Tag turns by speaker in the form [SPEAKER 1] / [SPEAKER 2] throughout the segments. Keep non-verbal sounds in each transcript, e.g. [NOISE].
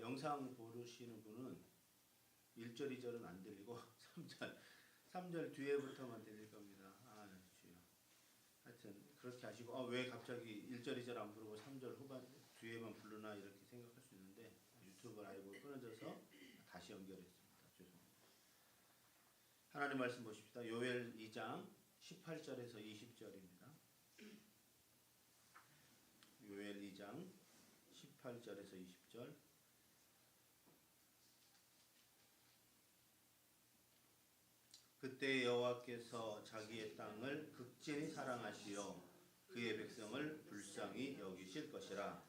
[SPEAKER 1] 영상 보시는 분은 1절 2절은 안 들리고 [LAUGHS] 3절 3절 뒤에부터만 들릴 겁니다. 아 주여. 하여튼 그렇게 하시고 아, 왜 갑자기 1절 2절 안 부르고 3절 후반 뒤에만 부르나 이렇게 생각할 수 있는데 유튜브 라이브가 끊어져서 다시 연결했습니다. 죄송합니다. 하나님 말씀 보십시다. 요엘 2장 18절에서 20절입니다. 요엘 2장 18절에서 20절 그때 여호와께서 자기의 땅을 극진히 사랑하시어 그의 백성을 불쌍히 여기실 것이라.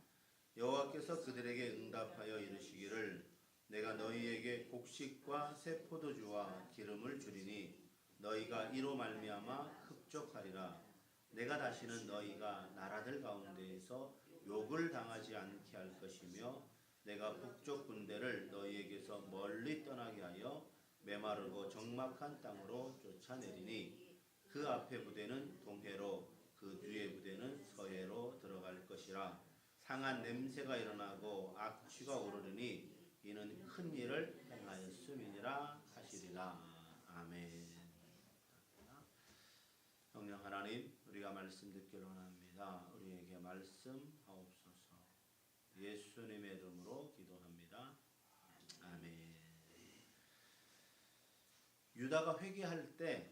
[SPEAKER 1] 여호와께서 그들에게 응답하여 이르시기를 내가 너희에게 곡식과 새 포도주와 기름을 주리니 너희가 이로 말미암아 흡족하리라. 내가 다시는 너희가 나라들 가운데에서 욕을 당하지 않게 할 것이며 내가 북쪽 군대를 너희에게서 멀리 떠나게 하여 메마르고 적막한 땅으로 쫓아내리니 그 앞에 부대는 동해로 그 뒤에 부대는 서해로 들어갈 것이라 상한 냄새가 일어나고 악취가 오르르니 이는 큰 일을 행하였음이니라 하시리라 아멘. 성령 하나님 우리가 말씀 듣기를 원합니다. 우리에게 말씀하옵소서. 예수님의 이름으로 기도합니다. 아멘. 유다가 회개할 때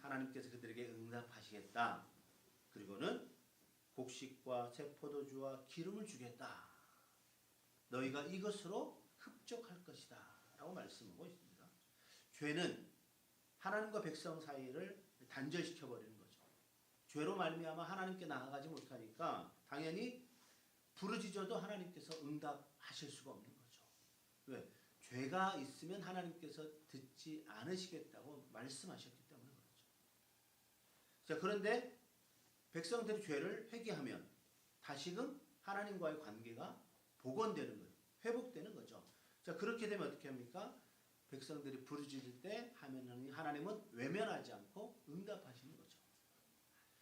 [SPEAKER 1] 하나님께서 그들에게 응답하시겠다. 그리고는 곡식과 새 포도주와 기름을 주겠다. 너희가 이것으로 흡족할 것이다. 라고 말씀하고 있습니다. 죄는 하나님과 백성 사이를 단절시켜 버리는 거죠. 죄로 말미암아 하나님께 나아가지 못하니까 당연히 부르짖어도 하나님께서 응답하실 수가 없는 거죠. 왜? 죄가 있으면 하나님께서 듣지 않으시겠다고 말씀하셨기 때문에 그렇죠. 자, 그런데 백성들이 죄를 회개하면 다시금 하나님과의 관계가 복원되는 거예요. 회복되는 거죠. 자, 그렇게 되면 어떻게 합니까? 백성들이 부르짖을 때 하면은 하나님은 외면하지 않고 응답하시는 거죠.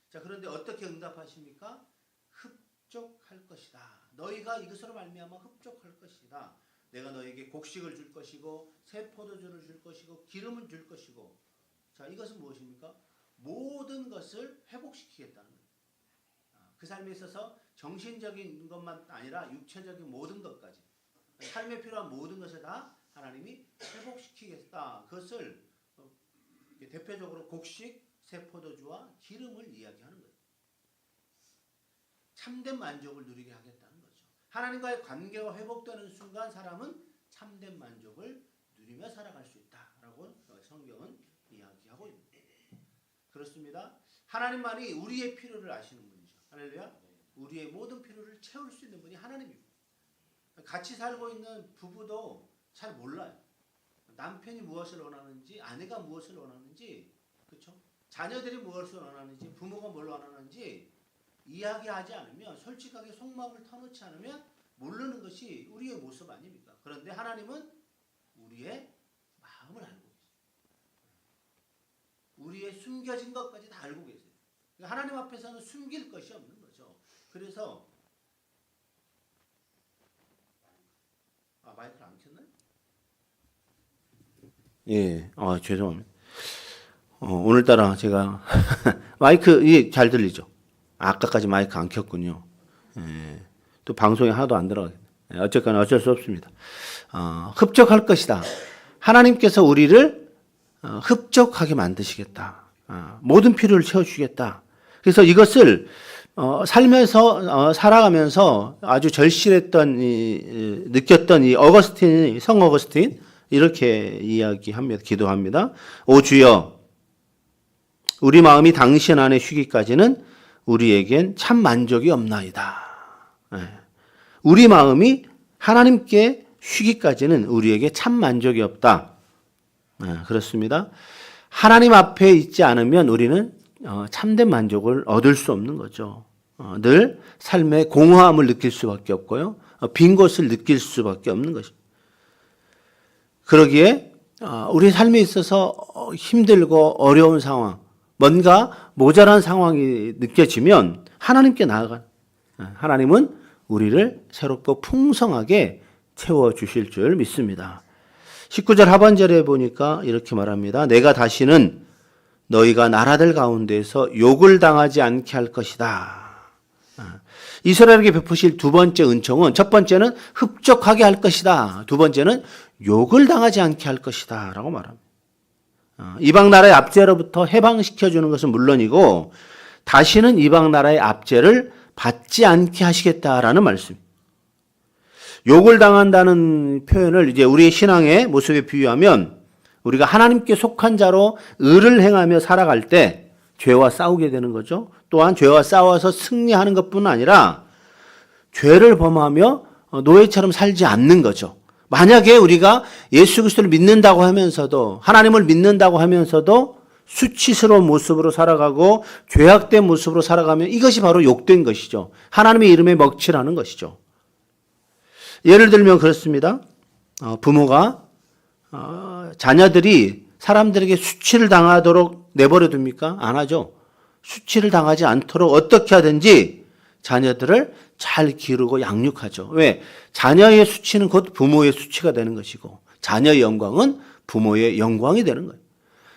[SPEAKER 1] 자, 그런데 어떻게 응답하십니까? 흡족할 것이다. 너희가 이것으로 말미암아 흡족할 것이다. 내가 너에게 곡식을 줄 것이고 새 포도주를 줄 것이고 기름을 줄 것이고 자 이것은 무엇입니까? 모든 것을 회복시키겠다는 거예요. 아, 그 삶에 있어서 정신적인 것만 아니라 육체적인 모든 것까지 삶에 필요한 모든 것을 다 하나님이 회복시키겠다. 그것을 어, 대표적으로 곡식, 새 포도주와 기름을 이야기하는 거예요. 참된 만족을 누리게 하겠다는 거죠. 하나님과의 관계가 회복되는 순간 사람은 참된 만족을 누리며 살아갈 수 있다라고 성경은 이야기하고 있습니다. 그렇습니다. 하나님만이 우리의 필요를 아시는 분이죠. 할렐루야. 우리의 모든 필요를 채울 수 있는 분이 하나님입니다. 같이 살고 있는 부부도 잘 몰라요. 남편이 무엇을 원하는지, 아내가 무엇을 원하는지, 그렇죠? 자녀들이 무엇을 원하는지, 부모가 뭘 원하는지 이야기하지 않으면 솔직하게 속마음을 터놓지 않으면 모르는 것이 우리의 모습 아닙니까? 그런데 하나님은 우리의 마음을 알고 계세요. 우리의 숨겨진 것까지 다 알고 계세요. 그러니까 하나님 앞에서는 숨길 것이 없는 거죠. 그래서 아 마이크를 안 켰나요? 예, 아 죄송합니다. 어, 오늘따라 제가 [LAUGHS] 마이크 이게 잘 들리죠? 아까까지 마이크 안 켰군요. 예, 또 방송에 하나도 안 들어가겠네. 예, 어쨌거나 어쩔 수 없습니다. 어, 흡족할 것이다. 하나님께서 우리를 어, 흡족하게 만드시겠다. 아, 모든 필요를 채워주겠다. 그래서 이것을 어, 살면서 어, 살아가면서 아주 절실했던 이, 이, 느꼈던 이 어거스틴 성 어거스틴 이렇게 이야기합니다. 기도합니다. 오 주여 우리 마음이 당신 안에 쉬기까지는 우리에겐 참 만족이 없나이다. 예. 우리 마음이 하나님께 쉬기까지는 우리에게 참 만족이 없다. 예, 그렇습니다. 하나님 앞에 있지 않으면 우리는 어, 참된 만족을 얻을 수 없는 거죠. 어, 늘 삶의 공허함을 느낄 수밖에 없고요. 어, 빈 곳을 느낄 수밖에 없는 것입니다. 그러기에 어, 우리 삶에 있어서 어, 힘들고 어려운 상황, 뭔가 모자란 상황이 느껴지면 하나님께 나아가. 하나님은 우리를 새롭고 풍성하게 채워 주실 줄 믿습니다. 19절 하반절에 보니까 이렇게 말합니다. 내가 다시는 너희가 나라들 가운데서 욕을 당하지 않게 할 것이다. 이스라엘에게 베푸실 두 번째 은총은 첫 번째는 흡족하게 할 것이다. 두 번째는 욕을 당하지 않게 할 것이다. 라고 말합니다. 어, 이방 나라의 압제로부터 해방시켜 주는 것은 물론이고 다시는 이방 나라의 압제를 받지 않게 하시겠다라는 말씀. 욕을 당한다는 표현을 이제 우리의 신앙의 모습에 비유하면 우리가 하나님께 속한 자로 의를 행하며 살아갈 때 죄와 싸우게 되는 거죠. 또한 죄와 싸워서 승리하는 것뿐 아니라 죄를 범하며 노예처럼 살지 않는 거죠. 만약에 우리가 예수 그리스도를 믿는다고 하면서도 하나님을 믿는다고 하면서도 수치스러운 모습으로 살아가고 죄악된 모습으로 살아가면 이것이 바로 욕된 것이죠. 하나님의 이름에 먹칠하는 것이죠. 예를 들면 그렇습니다. 어, 부모가 어, 자녀들이 사람들에게 수치를 당하도록 내버려 둡니까? 안 하죠. 수치를 당하지 않도록 어떻게 하든지 자녀들을 잘 기르고 양육하죠. 왜? 자녀의 수치는 곧 부모의 수치가 되는 것이고 자녀의 영광은 부모의 영광이 되는 거예요.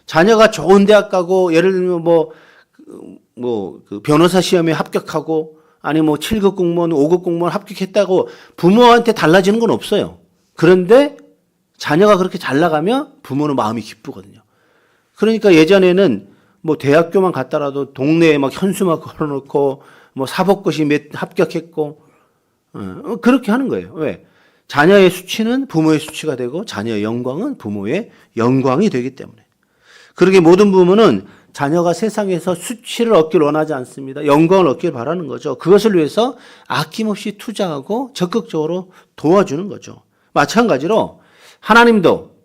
[SPEAKER 1] 자녀가 좋은 대학 가고 예를 들면 뭐, 뭐, 그 변호사 시험에 합격하고 아니 뭐 7급 공무원, 5급 공무원 합격했다고 부모한테 달라지는 건 없어요. 그런데 자녀가 그렇게 잘 나가면 부모는 마음이 기쁘거든요. 그러니까 예전에는 뭐 대학교만 갔다라도 동네에 막 현수 막 걸어놓고 뭐 사법고시 몇 합격했고 어, 그렇게 하는 거예요. 왜? 자녀의 수치는 부모의 수치가 되고 자녀의 영광은 부모의 영광이 되기 때문에. 그러게 모든 부모는 자녀가 세상에서 수치를 얻길 원하지 않습니다. 영광을 얻길 바라는 거죠. 그것을 위해서 아낌없이 투자하고 적극적으로 도와주는 거죠. 마찬가지로 하나님도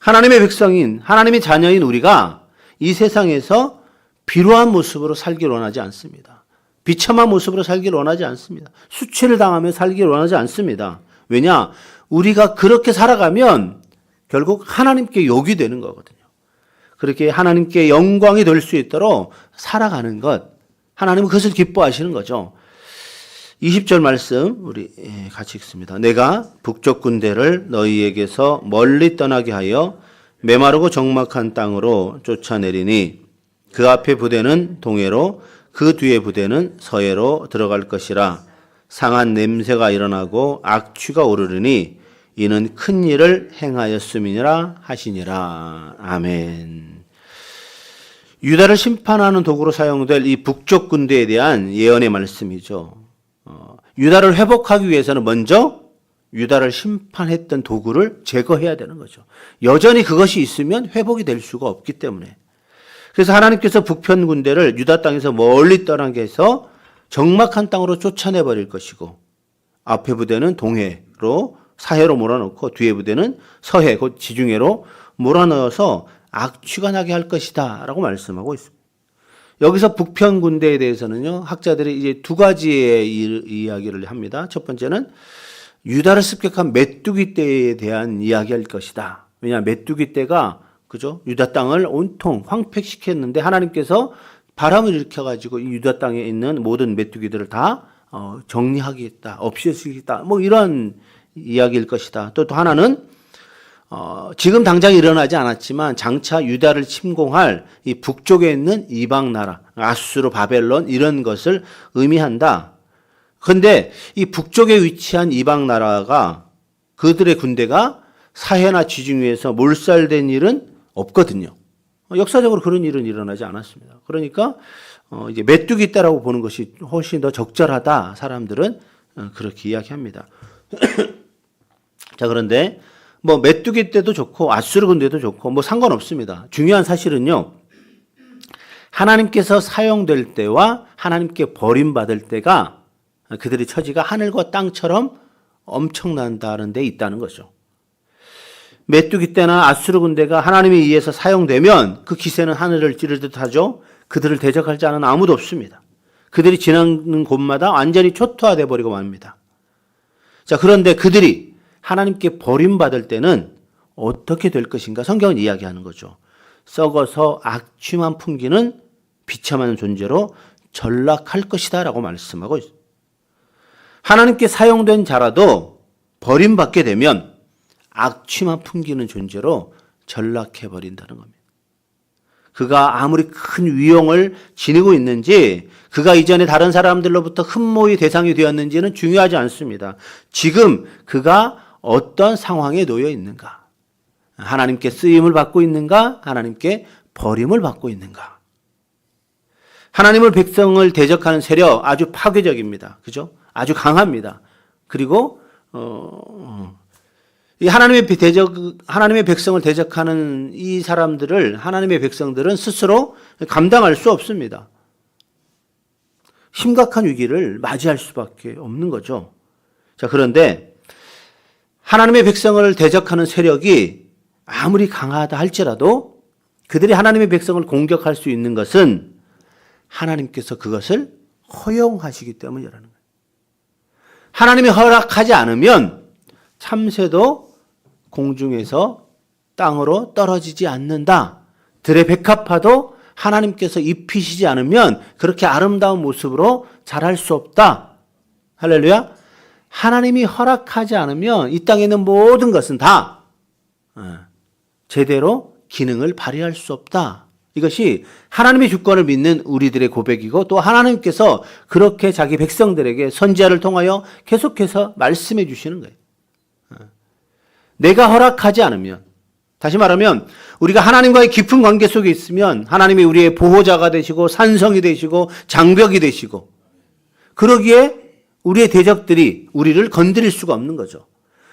[SPEAKER 1] 하나님의 백성인 하나님의 자녀인 우리가 이 세상에서 비루한 모습으로 살길 원하지 않습니다. 비참한 모습으로 살길 원하지 않습니다. 수치를 당하며 살길 원하지 않습니다. 왜냐? 우리가 그렇게 살아가면 결국 하나님께 욕이 되는 거거든요. 그렇게 하나님께 영광이 될 수 있도록 살아가는 것. 하나님은 그것을 기뻐하시는 거죠. 20절 말씀 우리 예, 같이 읽습니다. 내가 북쪽 군대를 너희에게서 멀리 떠나게 하여 메마르고 적막한 땅으로 쫓아내리니 그 앞에 부대는 동해로 그 뒤에 부대는 서해로 들어갈 것이라 상한 냄새가 일어나고 악취가 오르르니 이는 큰 일을 행하였음이니라 하시니라. 아멘. 유다를 심판하는 도구로 사용될 이 북쪽 군대에 대한 예언의 말씀이죠. 어, 유다를 회복하기 위해서는 먼저 유다를 심판했던 도구를 제거해야 되는 거죠. 여전히 그것이 있으면 회복이 될 수가 없기 때문에. 그래서 하나님께서 북편 군대를 유다 땅에서 멀리 떠나게 해서 적막한 땅으로 쫓아내 버릴 것이고 앞에 부대는 동해로 사해로 몰아넣고 뒤에 부대는 서해 곧 지중해로 몰아넣어서 악취가 나게 할 것이다라고 말씀하고 있습니다. 여기서 북편 군대에 대해서는요 학자들이 이제 두 가지의 이야기를 합니다. 첫 번째는 유다를 습격한 메뚜기 때에 대한 이야기할 것이다. 왜냐 메뚜기 때가 그죠 유다 땅을 온통 황폐시켰는데 하나님께서 바람을 일으켜 가지고 이 유다 땅에 있는 모든 메뚜기들을 다 어, 정리하겠다, 없애시겠다, 뭐 이런 이야기일 것이다. 또, 또 하나는 어, 지금 당장 일어나지 않았지만 장차 유다를 침공할 이 북쪽에 있는 이방 나라, 아수르, 바벨론 이런 것을 의미한다. 그런데 이 북쪽에 위치한 이방 나라가 그들의 군대가 사해나 지중해에서 몰살된 일은 없거든요. 역사적으로 그런 일은 일어나지 않았습니다. 그러니까 어, 이제 메뚜기 때라고 보는 것이 훨씬 더 적절하다. 사람들은 어, 그렇게 이야기합니다. [CLEARS THROAT] 자, 그런데 뭐 메뚜기 때도 좋고 아수르 군대도 좋고 뭐 상관없습니다. 중요한 사실은요. 하나님께서 사용될 때와 하나님께 버림받을 때가 그들의 처지가 하늘과 땅처럼 엄청난다는 데 있다는 거죠. 메뚜기 때나 아수르 군대가 하나님에 의해서 사용되면 그 기세는 하늘을 찌를 듯하죠. 그들을 대적할 자는 아무도 없습니다. 그들이 지나는 곳마다 완전히 초토화돼 버리고 맙니다. 자, 그런데 그들이 하나님께 버림받을 때는 어떻게 될 것인가 성경은 이야기하는 거죠. 썩어서 악취만 풍기는 비참한 존재로 전락할 것이다 라고 말씀하고 있습니다. 하나님께 사용된 자라도 버림받게 되면 악취만 풍기는 존재로 전락해 버린다는 겁니다. 그가 아무리 큰 위용을 지니고 있는지 그가 이전에 다른 사람들로부터 흠모의 대상이 되었는지는 중요하지 않습니다. 지금 그가 어떤 상황에 놓여 있는가? 하나님께 쓰임을 받고 있는가? 하나님께 버림을 받고 있는가? 하나님을 백성을 대적하는 세력 아주 파괴적입니다. 그죠? 아주 강합니다. 그리고 어, 이 하나님의 대적 하나님의 백성을 대적하는 이 사람들을 하나님의 백성들은 스스로 감당할 수 없습니다. 심각한 위기를 맞이할 수밖에 없는 거죠. 자, 그런데 하나님의 백성을 대적하는 세력이 아무리 강하다 할지라도 그들이 하나님의 백성을 공격할 수 있는 것은 하나님께서 그것을 허용하시기 때문이라는 거예요. 하나님이 허락하지 않으면 참새도 공중에서 땅으로 떨어지지 않는다. 들의 백합화도 하나님께서 입히시지 않으면 그렇게 아름다운 모습으로 자랄 수 없다. 할렐루야. 하나님이 허락하지 않으면 이 땅에 있는 모든 것은 다 어, 제대로 기능을 발휘할 수 없다. 이것이 하나님의 주권을 믿는 우리들의 고백이고 또 하나님께서 그렇게 자기 백성들에게 선지자를 통하여 계속해서 말씀해 주시는 거예요. 내가 허락하지 않으면 다시 말하면 우리가 하나님과의 깊은 관계 속에 있으면 하나님이 우리의 보호자가 되시고 산성이 되시고 장벽이 되시고 그러기에 우리의 대적들이 우리를 건드릴 수가 없는 거죠.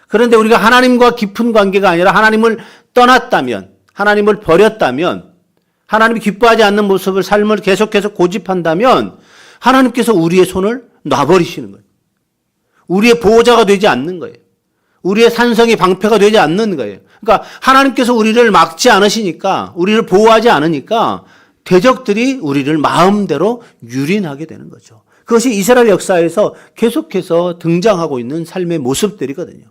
[SPEAKER 1] 그런데 우리가 하나님과 깊은 관계가 아니라 하나님을 떠났다면 하나님을 버렸다면 하나님이 기뻐하지 않는 모습을 삶을 계속해서 고집한다면 하나님께서 우리의 손을 놔버리시는 거예요. 우리의 보호자가 되지 않는 거예요. 우리의 산성이 방패가 되지 않는 거예요. 그러니까 하나님께서 우리를 막지 않으시니까 우리를 보호하지 않으니까 대적들이 우리를 마음대로 유린하게 되는 거죠. 그것이 이스라엘 역사에서 계속해서 등장하고 있는 삶의 모습들이거든요.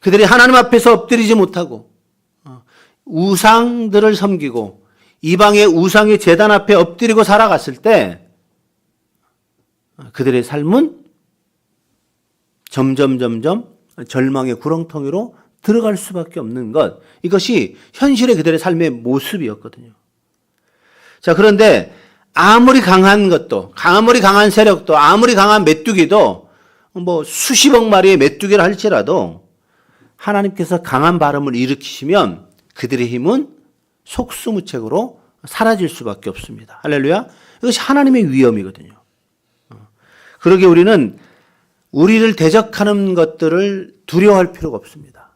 [SPEAKER 1] 그들이 하나님 앞에서 엎드리지 못하고 어, 우상들을 섬기고 이방의 우상의 재단 앞에 엎드리고 살아갔을 때 그들의 삶은 점점 점점 절망의 구렁텅이로 들어갈 수밖에 없는 것. 이것이 현실의 그들의 삶의 모습이었거든요. 자, 그런데 아무리 강한 것도, 아무리 강한 세력도, 아무리 강한 메뚜기도 뭐 수십억 마리의 메뚜기를 할지라도 하나님께서 강한 바람을 일으키시면 그들의 힘은 속수무책으로 사라질 수밖에 없습니다. 할렐루야. 이것이 하나님의 위험이거든요. 어. 그러게 우리는 우리를 대적하는 것들을 두려워할 필요가 없습니다.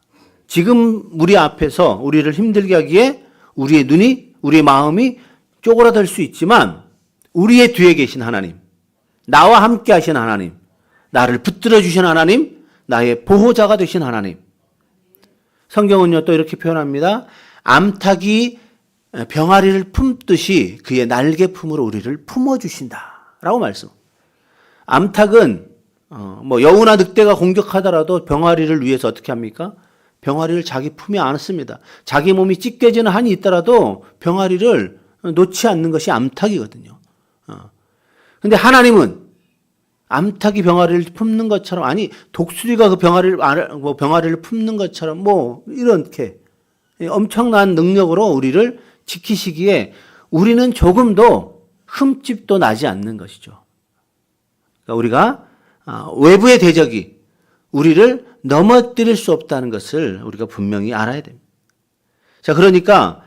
[SPEAKER 1] 지금 우리 앞에서 우리를 힘들게 하기에 우리의 눈이, 우리의 마음이 쪼그라들 수 있지만 우리의 뒤에 계신 하나님, 나와 함께 하신 하나님, 나를 붙들어 주신 하나님, 나의 보호자가 되신 하나님. 성경은요, 또 이렇게 표현합니다. 암탉이 병아리를 품듯이 그의 날개 품으로 우리를 품어 주신다. 라고 말씀. 암탉은 어, 뭐 여우나 늑대가 공격하더라도 병아리를 위해서 어떻게 합니까? 병아리를 자기 품에 안습니다. 자기 몸이 찢겨지는 한이 있더라도 병아리를 놓지 않는 것이 암탉이거든요. 어. 근데 하나님은 암탉이 병아리를 품는 것처럼 아니 독수리가 그 병아리를 뭐 병아리를 품는 것처럼 뭐 이렇게 엄청난 능력으로 우리를 지키시기에 우리는 조금도 흠집도 나지 않는 것이죠. 그러니까 우리가 아, 외부의 대적이 우리를 넘어뜨릴 수 없다는 것을 우리가 분명히 알아야 됩니다. 자, 그러니까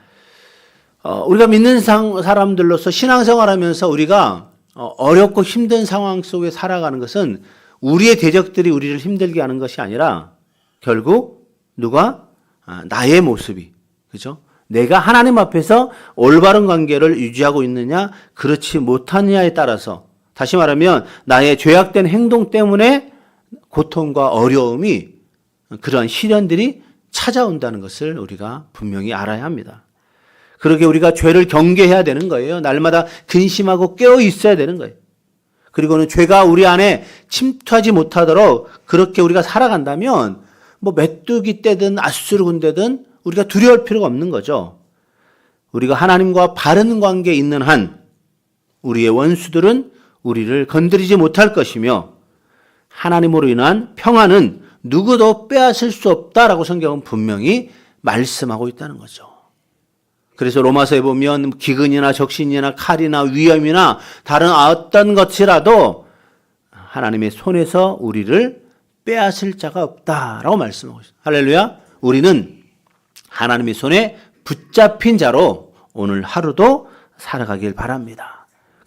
[SPEAKER 1] 어, 우리가 믿는 사람들로서 신앙생활하면서 우리가 어, 어렵고 힘든 상황 속에 살아가는 것은 우리의 대적들이 우리를 힘들게 하는 것이 아니라 결국 누가 아, 나의 모습이 그죠? 내가 하나님 앞에서 올바른 관계를 유지하고 있느냐 그렇지 못하느냐에 따라서 다시 말하면 나의 죄악된 행동 때문에 고통과 어려움이 그런 시련들이 찾아온다는 것을 우리가 분명히 알아야 합니다. 그러게 우리가 죄를 경계해야 되는 거예요. 날마다 근심하고 깨어 있어야 되는 거예요. 그리고는 죄가 우리 안에 침투하지 못하도록 그렇게 우리가 살아간다면 뭐 메뚜기 떼든 아수르 떼든 우리가 두려울 필요가 없는 거죠. 우리가 하나님과 바른 관계에 있는 한 우리의 원수들은 우리를 건드리지 못할 것이며 하나님으로 인한 평안은 누구도 빼앗을 수 없다라고 성경은 분명히 말씀하고 있다는 거죠. 그래서 로마서에 보면 기근이나 적신이나 칼이나 위험이나 다른 어떤 것이라도 하나님의 손에서 우리를 빼앗을 자가 없다라고 말씀하고 있습니다. 할렐루야. 우리는 하나님의 손에 붙잡힌 자로 오늘 하루도 살아가길 바랍니다.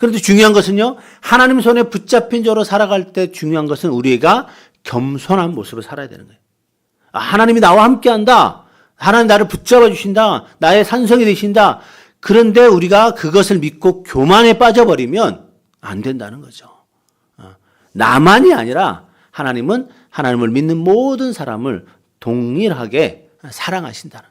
[SPEAKER 1] 그런데 중요한 것은요, 하나님 손에 붙잡힌 자로 살아갈 때 중요한 것은 우리가 겸손한 모습으로 살아야 되는 거예요. 아, 하나님이 나와 함께 한다. 하나님 나를 붙잡아 주신다. 나의 산성이 되신다. 그런데 우리가 그것을 믿고 교만에 빠져버리면 안 된다는 거죠. 어, 나만이 아니라 하나님은 하나님을 믿는 모든 사람을 동일하게 사랑하신다는.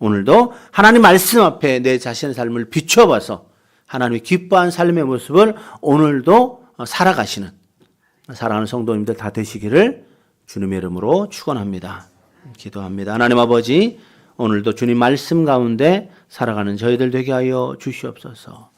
[SPEAKER 1] 오늘도 하나님 말씀 앞에 내 자신의 삶을 비춰봐서 하나님이 기뻐한 삶의 모습을 오늘도 살아가시는 사랑하는 성도님들 다 되시기를 주님의 이름으로 축원합니다. 기도합니다. 하나님 아버지 오늘도 주님 말씀 가운데 살아가는 저희들 되게 하여 주시옵소서.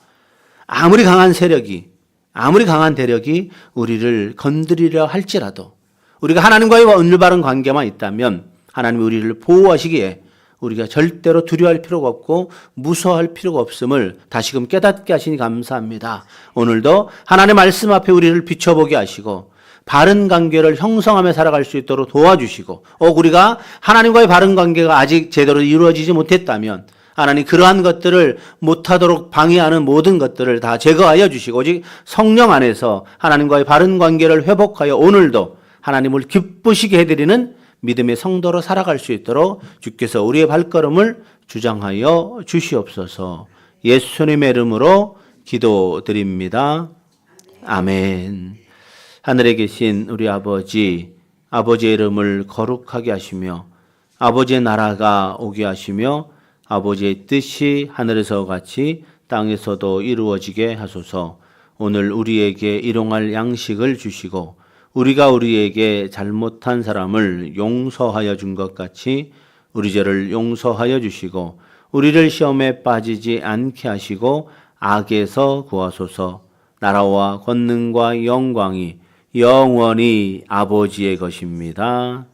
[SPEAKER 1] 아무리 강한 세력이 아무리 강한 대력이 우리를 건드리려 할지라도 우리가 하나님과의 은밀바른 관계만 있다면 하나님이 우리를 보호하시기에 우리가 절대로 두려워할 필요가 없고 무서워할 필요가 없음을 다시금 깨닫게 하시니 감사합니다. 오늘도 하나님의 말씀 앞에 우리를 비춰보게 하시고 바른 관계를 형성하며 살아갈 수 있도록 도와주시고 꼭 우리가 하나님과의 바른 관계가 아직 제대로 이루어지지 못했다면 하나님 그러한 것들을 못하도록 방해하는 모든 것들을 다 제거하여 주시고 오직 성령 안에서 하나님과의 바른 관계를 회복하여 오늘도 하나님을 기쁘시게 해드리는 믿음의 성도로 살아갈 수 있도록 주께서 우리의 발걸음을 주장하여 주시옵소서 예수님의 이름으로 기도드립니다. 아멘. 하늘에 계신 우리 아버지, 아버지의 이름을 거룩하게 하시며 아버지의 나라가 오게 하시며 아버지의 뜻이 하늘에서 같이 땅에서도 이루어지게 하소서. 오늘 우리에게 일용할 양식을 주시고 우리가 우리에게 잘못한 사람을 용서하여 준 것 같이 우리 죄를 용서하여 주시고 우리를 시험에 빠지지 않게 하시고 악에서 구하소서. 나라와 권능과 영광이 영원히 아버지의 것입니다.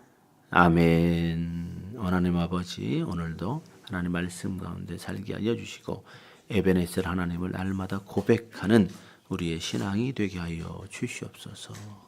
[SPEAKER 1] 아멘. 하나님 아버지 오늘도 하나님 말씀 가운데 살게 하여 주시고 에베네셀 하나님을 날마다 고백하는 우리의 신앙이 되게 하여 주시옵소서.